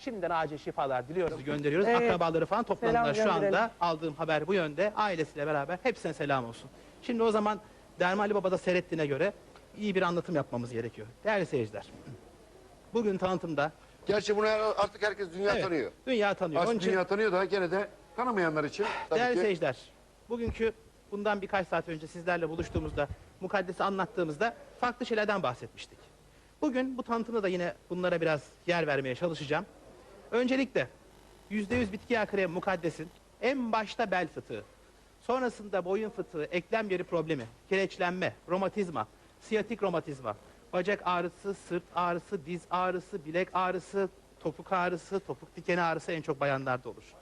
Şimdiden acil şifalar diliyoruz, gönderiyoruz. Evet. Akrabaları falan toplandılar. Şu anda aldığım haber bu yönde. Ailesiyle beraber hepsine selam olsun. Şimdi o zaman Derman Ali Baba'da seyrettiğine göre iyi bir anlatım yapmamız gerekiyor. Değerli seyirciler, bugün tanıtımda Gerçi bunu her- artık herkes dünya evet, tanıyor. dünya tanıyor. Onun Aslında için dünya tanıyor da gene de tanımayanlar için tabii Değerli ki seyirciler, bugünkü bundan birkaç saat önce sizlerle buluştuğumuzda, mukaddesi anlattığımızda farklı şeylerden bahsetmiştik. Bugün bu tanıtımda da yine bunlara biraz yer vermeye çalışacağım. Öncelikle %100 bitki yağı kremi mukaddesin en başta bel fıtığı, sonrasında boyun fıtığı, eklem yeri problemi, kireçlenme, romatizma, siyatik romatizma, bacak ağrısı, sırt ağrısı, diz ağrısı, bilek ağrısı, topuk ağrısı, topuk dikeni ağrısı en çok bayanlarda olur.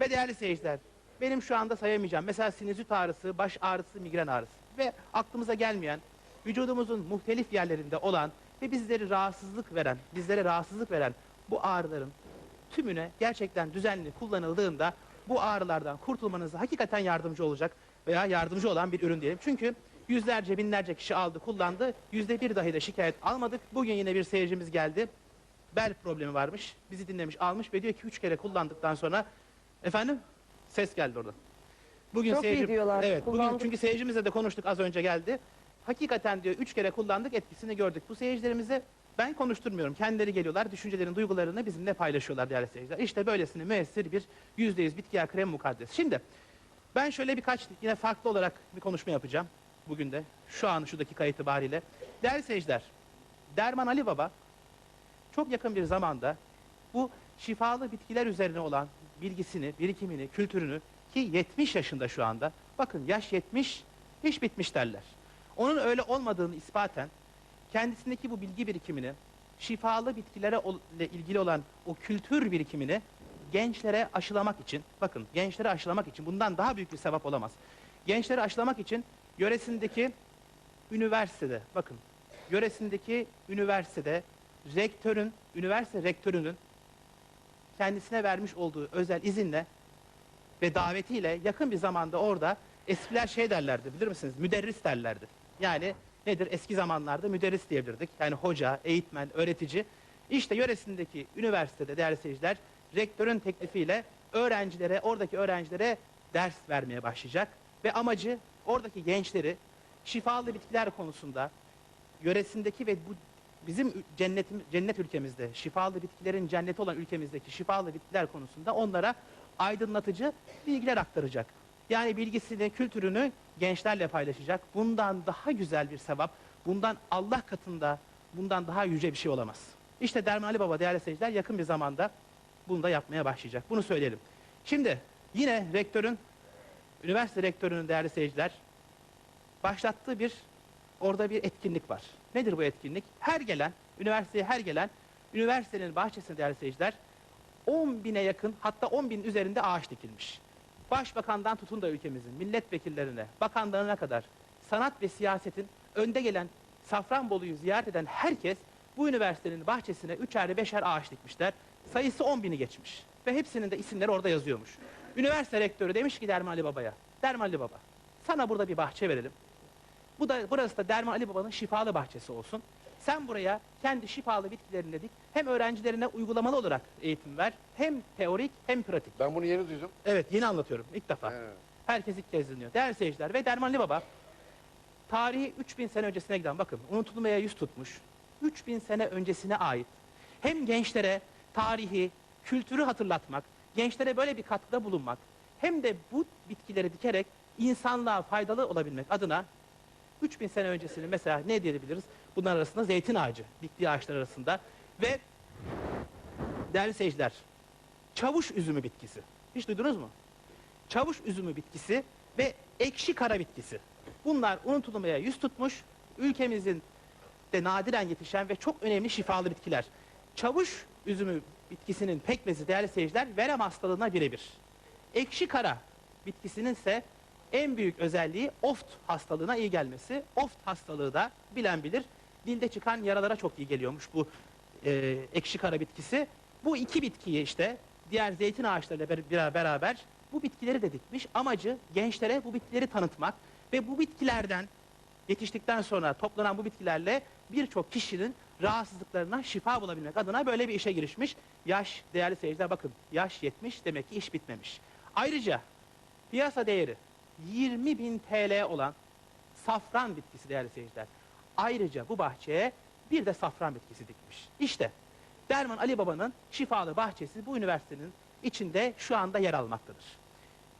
Ve değerli seyirciler, benim şu anda sayamayacağım. Mesela sinüzit ağrısı, baş ağrısı, migren ağrısı. Ve aklımıza gelmeyen, vücudumuzun muhtelif yerlerinde olan ve bizleri rahatsızlık veren, bizlere rahatsızlık veren bu ağrıların tümüne gerçekten düzenli kullanıldığında bu ağrılardan kurtulmanıza hakikaten yardımcı olacak veya yardımcı olan bir ürün diyelim. Çünkü yüzlerce binlerce kişi aldı kullandı. Yüzde bir dahi de şikayet almadık. Bugün yine bir seyircimiz geldi. Bel problemi varmış. Bizi dinlemiş almış ve diyor ki üç kere kullandıktan sonra efendim ses geldi oradan. Bugün Çok iyi diyorlar, Evet bugün çünkü seyircimizle de konuştuk az önce geldi. Hakikaten diyor üç kere kullandık etkisini gördük. Bu seyircilerimize ben konuşturmuyorum. Kendileri geliyorlar, düşüncelerini, duygularını bizimle paylaşıyorlar değerli seyirciler. İşte böylesine müessir bir yüzde yüz bitki yağı krem mukaddes. Şimdi ben şöyle birkaç yine farklı olarak bir konuşma yapacağım. Bugün de şu an şu dakika itibariyle. Değerli seyirciler, Derman Ali Baba çok yakın bir zamanda bu şifalı bitkiler üzerine olan bilgisini, birikimini, kültürünü ki 70 yaşında şu anda. Bakın yaş 70, iş bitmiş derler. Onun öyle olmadığını ispaten kendisindeki bu bilgi birikimini, şifalı bitkilere ile ilgili olan o kültür birikimini gençlere aşılamak için, bakın gençlere aşılamak için bundan daha büyük bir sevap olamaz. Gençlere aşılamak için yöresindeki üniversitede, bakın yöresindeki üniversitede rektörün, üniversite rektörünün kendisine vermiş olduğu özel izinle ve davetiyle yakın bir zamanda orada eskiler şey derlerdi bilir misiniz? Müderris derlerdi. Yani nedir? Eski zamanlarda müderris diyebilirdik. Yani hoca, eğitmen, öğretici. İşte yöresindeki üniversitede değerli seyirciler rektörün teklifiyle öğrencilere, oradaki öğrencilere ders vermeye başlayacak. Ve amacı oradaki gençleri şifalı bitkiler konusunda yöresindeki ve bu bizim cennetim, cennet ülkemizde şifalı bitkilerin cenneti olan ülkemizdeki şifalı bitkiler konusunda onlara aydınlatıcı bilgiler aktaracak. Yani bilgisini, kültürünü gençlerle paylaşacak. Bundan daha güzel bir sevap, bundan Allah katında bundan daha yüce bir şey olamaz. İşte Derman Ali Baba değerli seyirciler yakın bir zamanda bunu da yapmaya başlayacak. Bunu söyleyelim. Şimdi yine rektörün, üniversite rektörünün değerli seyirciler başlattığı bir orada bir etkinlik var. Nedir bu etkinlik? Her gelen, üniversiteye her gelen, üniversitenin bahçesinde değerli seyirciler 10 bine yakın hatta 10 bin üzerinde ağaç dikilmiş. Başbakandan tutun da ülkemizin milletvekillerine, bakanlarına kadar sanat ve siyasetin önde gelen Safranbolu'yu ziyaret eden herkes bu üniversitenin bahçesine üçer beşer ağaç dikmişler. Sayısı 10 bini geçmiş ve hepsinin de isimleri orada yazıyormuş. Üniversite rektörü demiş ki Derman Ali Baba'ya, Derman Ali Baba sana burada bir bahçe verelim. Bu da burası da Derman Ali Baba'nın şifalı bahçesi olsun. Sen buraya kendi şifalı bitkilerini dedik. Hem öğrencilerine uygulamalı olarak eğitim ver. Hem teorik hem pratik. ben bunu yeni duydum. Evet yeni anlatıyorum ilk defa. He. Herkes ilk kez dinliyor. Değerli seyirciler ve Derman Ali Baba tarihi 3000 sene öncesine giden bakın unutulmaya yüz tutmuş. 3000 sene öncesine ait hem gençlere tarihi, kültürü hatırlatmak, gençlere böyle bir katkıda bulunmak hem de bu bitkileri dikerek insanlığa faydalı olabilmek adına 3000 sene öncesini mesela ne diyebiliriz? Bunlar arasında zeytin ağacı, diktiği ağaçlar arasında ve değerli seyirciler, çavuş üzümü bitkisi. Hiç duydunuz mu? Çavuş üzümü bitkisi ve ekşi kara bitkisi. Bunlar unutulmaya yüz tutmuş, ülkemizin de nadiren yetişen ve çok önemli şifalı bitkiler. Çavuş üzümü bitkisinin pekmezi değerli seyirciler verem hastalığına birebir. Ekşi kara bitkisinin ise en büyük özelliği oft hastalığına iyi gelmesi. Oft hastalığı da bilen bilir. Dilde çıkan yaralara çok iyi geliyormuş bu e, ekşi kara bitkisi. Bu iki bitkiyi işte diğer zeytin ağaçlarıyla ber- beraber bu bitkileri de dikmiş. Amacı gençlere bu bitkileri tanıtmak ve bu bitkilerden yetiştikten sonra toplanan bu bitkilerle birçok kişinin rahatsızlıklarına şifa bulabilmek adına böyle bir işe girişmiş. Yaş değerli seyirciler bakın yaş 70 demek ki iş bitmemiş. Ayrıca piyasa değeri 20 bin TL olan safran bitkisi değerli seyirciler. Ayrıca bu bahçeye bir de safran bitkisi dikmiş. İşte Derman Ali Baba'nın şifalı bahçesi bu üniversitenin içinde şu anda yer almaktadır.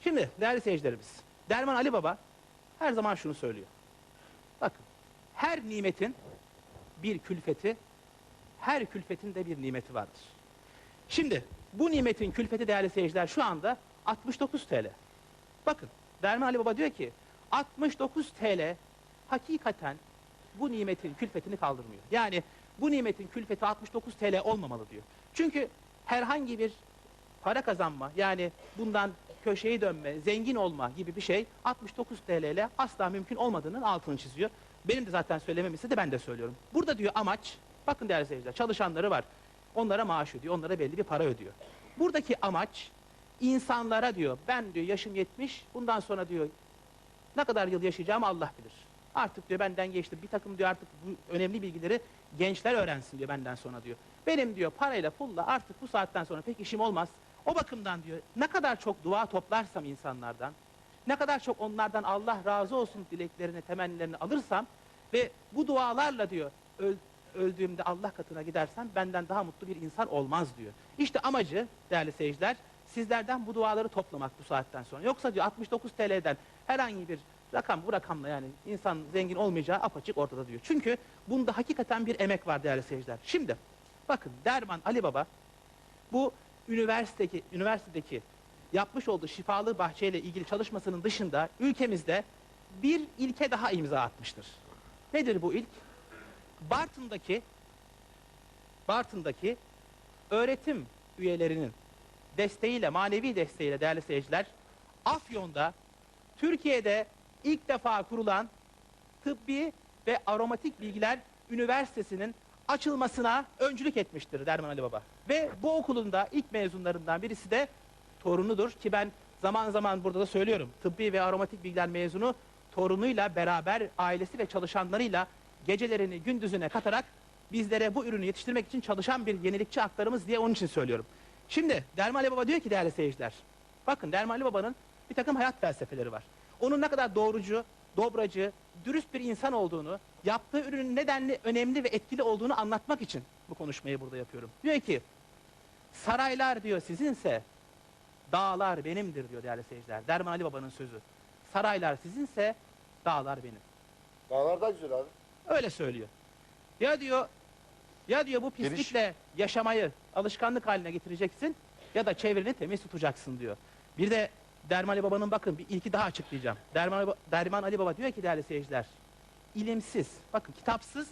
Şimdi değerli seyircilerimiz, Derman Ali Baba her zaman şunu söylüyor. Bakın, her nimetin bir külfeti, her külfetin de bir nimeti vardır. Şimdi bu nimetin külfeti değerli seyirciler şu anda 69 TL. Bakın, Derman Ali Baba diyor ki 69 TL hakikaten bu nimetin külfetini kaldırmıyor. Yani bu nimetin külfeti 69 TL olmamalı diyor. Çünkü herhangi bir para kazanma yani bundan köşeyi dönme, zengin olma gibi bir şey 69 TL ile asla mümkün olmadığının altını çiziyor. Benim de zaten söylemem istedi ben de söylüyorum. Burada diyor amaç, bakın değerli seyirciler çalışanları var. Onlara maaş ödüyor, onlara belli bir para ödüyor. Buradaki amaç insanlara diyor ben diyor yaşım 70 bundan sonra diyor ne kadar yıl yaşayacağımı Allah bilir. Artık diyor benden geçti. Bir takım diyor artık bu önemli bilgileri gençler öğrensin diyor benden sonra diyor. Benim diyor parayla pulla artık bu saatten sonra pek işim olmaz. O bakımdan diyor ne kadar çok dua toplarsam insanlardan, ne kadar çok onlardan Allah razı olsun dileklerini, temennilerini alırsam ve bu dualarla diyor öl- öldüğümde Allah katına gidersem benden daha mutlu bir insan olmaz diyor. İşte amacı değerli seyirciler sizlerden bu duaları toplamak bu saatten sonra. Yoksa diyor 69 TL'den herhangi bir rakam bu rakamla yani insan zengin olmayacağı apaçık ortada diyor. Çünkü bunda hakikaten bir emek var değerli seyirciler. Şimdi bakın Derman Ali Baba bu üniversitedeki, üniversitedeki yapmış olduğu şifalı bahçeyle ilgili çalışmasının dışında ülkemizde bir ilke daha imza atmıştır. Nedir bu ilk? Bartın'daki Bartın'daki öğretim üyelerinin desteğiyle, manevi desteğiyle değerli seyirciler, Afyon'da Türkiye'de ilk defa kurulan Tıbbi ve Aromatik Bilgiler Üniversitesi'nin açılmasına öncülük etmiştir Derman Ali Baba. Ve bu okulun da ilk mezunlarından birisi de torunudur ki ben zaman zaman burada da söylüyorum. Tıbbi ve Aromatik Bilgiler mezunu torunuyla beraber ailesi ve çalışanlarıyla gecelerini gündüzüne katarak bizlere bu ürünü yetiştirmek için çalışan bir yenilikçi aktarımız diye onun için söylüyorum. Şimdi Derman Ali Baba diyor ki değerli seyirciler. Bakın Derman Ali Baba'nın bir takım hayat felsefeleri var. Onun ne kadar doğrucu, dobracı, dürüst bir insan olduğunu, yaptığı ürünün nedenli önemli ve etkili olduğunu anlatmak için bu konuşmayı burada yapıyorum. Diyor ki, saraylar diyor sizinse, dağlar benimdir diyor değerli seyirciler. Derman Ali Baba'nın sözü. Saraylar sizinse, dağlar benim. Dağlar da güzel abi. Öyle söylüyor. Ya diyor, ya diyor bu pislikle yaşamayı alışkanlık haline getireceksin ya da çevreni temiz tutacaksın diyor. Bir de Derman Ali Baba'nın bakın bir ilki daha açıklayacağım. Derman Ali, Ba- Derman Ali Baba diyor ki değerli seyirciler, ilimsiz, bakın kitapsız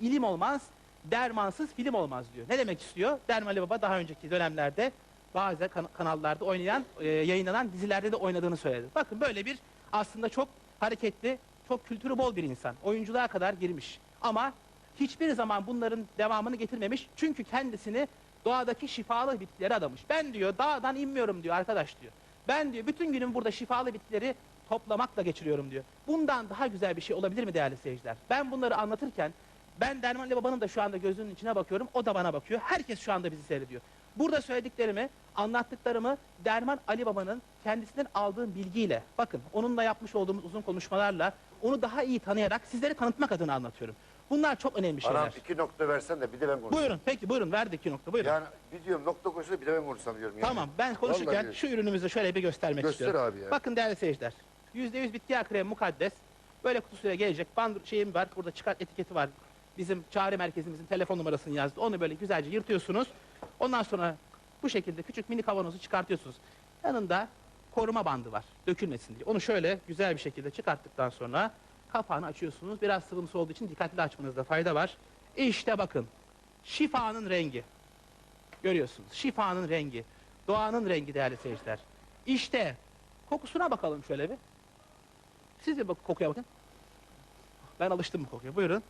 ilim olmaz, dermansız film olmaz diyor. Ne demek istiyor? Derman Ali Baba daha önceki dönemlerde bazı kan- kanallarda oynayan, e, yayınlanan dizilerde de oynadığını söyledi. Bakın böyle bir aslında çok hareketli, çok kültürü bol bir insan. Oyunculuğa kadar girmiş. Ama hiçbir zaman bunların devamını getirmemiş. Çünkü kendisini doğadaki şifalı bitkilere adamış. Ben diyor dağdan inmiyorum diyor arkadaş diyor. Ben diyor bütün günüm burada şifalı bitkileri toplamakla geçiriyorum diyor. Bundan daha güzel bir şey olabilir mi değerli seyirciler? Ben bunları anlatırken ben Derman Ali Baba'nın da şu anda gözünün içine bakıyorum. O da bana bakıyor. Herkes şu anda bizi seyrediyor. Burada söylediklerimi, anlattıklarımı Derman Ali Baba'nın kendisinden aldığım bilgiyle, bakın onunla yapmış olduğumuz uzun konuşmalarla onu daha iyi tanıyarak sizlere tanıtmak adına anlatıyorum. Bunlar çok önemli şeyler. Anam iki nokta versen de bir de ben konuşayım. Buyurun, peki buyurun verdik iki nokta buyurun. Yani bir diyorum nokta koysa bir de ben konuşsam diyorum. Yani. Tamam ben konuşurken Vallahi şu ürünümüzü şöyle bir göstermek Göster istiyorum. abi ya. Bakın değerli seyirciler. %100 bitki yağı kremi mukaddes. Böyle kutusuyla gelecek. Bandır şeyim var. Burada çıkar etiketi var. Bizim çağrı merkezimizin telefon numarasını yazdı. Onu böyle güzelce yırtıyorsunuz. Ondan sonra bu şekilde küçük mini kavanozu çıkartıyorsunuz. Yanında koruma bandı var. Dökülmesin diye. Onu şöyle güzel bir şekilde çıkarttıktan sonra kapağını açıyorsunuz. Biraz sıvımsı olduğu için dikkatli açmanızda fayda var. İşte bakın. Şifanın rengi. Görüyorsunuz. Şifanın rengi. Doğanın rengi değerli seyirciler. İşte kokusuna bakalım şöyle bir. Siz de bak kokuya bakın. Ben alıştım bu kokuya. Buyurun.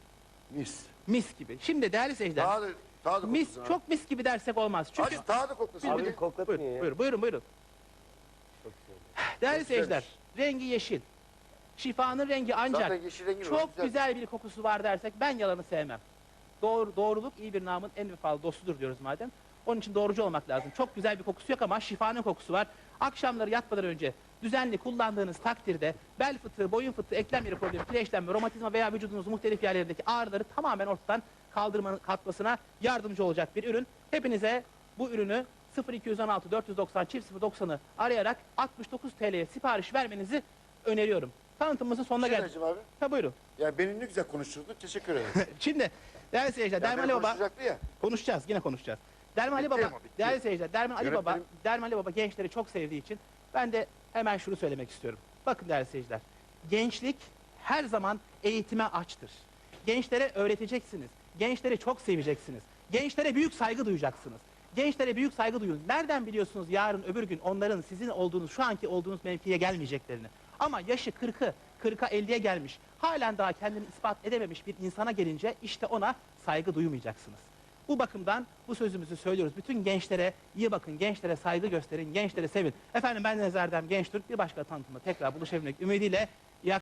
Mis. Mis gibi. Şimdi değerli seyirciler. Daha da, daha da mis ha. çok mis gibi dersek olmaz. Çünkü Aç daha da de. de- koklatmıyor buyurun, ya. buyurun, buyurun, buyurun. Değerli seyirciler. Rengi yeşil. Şifanın rengi ancak Zaten yeşil rengi çok güzel. bir kokusu var dersek ben yalanı sevmem. Doğru, doğruluk iyi bir namın en vefalı dostudur diyoruz madem. Onun için doğrucu olmak lazım. Çok güzel bir kokusu yok ama şifanın kokusu var. Akşamları yatmadan önce düzenli kullandığınız takdirde bel fıtığı, boyun fıtığı, eklem yeri problemi, kireçlenme, romatizma veya vücudunuzun muhtelif yerlerindeki ağrıları tamamen ortadan kaldırmanın kalkmasına yardımcı olacak bir ürün. Hepinize bu ürünü 0216 490 çift 090'ı arayarak 69 TL'ye sipariş vermenizi öneriyorum. Tanıtımımızın sonuna geldik. Şener'cim abi. Ha buyurun. Ya beni ne güzel konuşturdun. Teşekkür ederim. Şimdi değerli seyirciler, Ya Derman Ali Baba ya. konuşacağız, yine konuşacağız. Derman Ali Baba, ama, değerli seyirciler, Derman Ali Baba, Derman Ali Baba gençleri çok sevdiği için ben de hemen şunu söylemek istiyorum. Bakın değerli seyirciler, gençlik her zaman eğitime açtır. Gençlere öğreteceksiniz. Gençleri çok seveceksiniz. Gençlere büyük saygı duyacaksınız. Gençlere büyük saygı duyun. Nereden biliyorsunuz yarın öbür gün onların sizin olduğunuz, şu anki olduğunuz mevkiye gelmeyeceklerini? Ama yaşı 40'ı, 40'a 50'ye gelmiş, halen daha kendini ispat edememiş bir insana gelince işte ona saygı duymayacaksınız. Bu bakımdan bu sözümüzü söylüyoruz. Bütün gençlere iyi bakın, gençlere saygı gösterin, gençlere sevin. Efendim ben Deniz Erdem Gençtürk. Bir başka tanıtımda tekrar buluşabilmek ümidiyle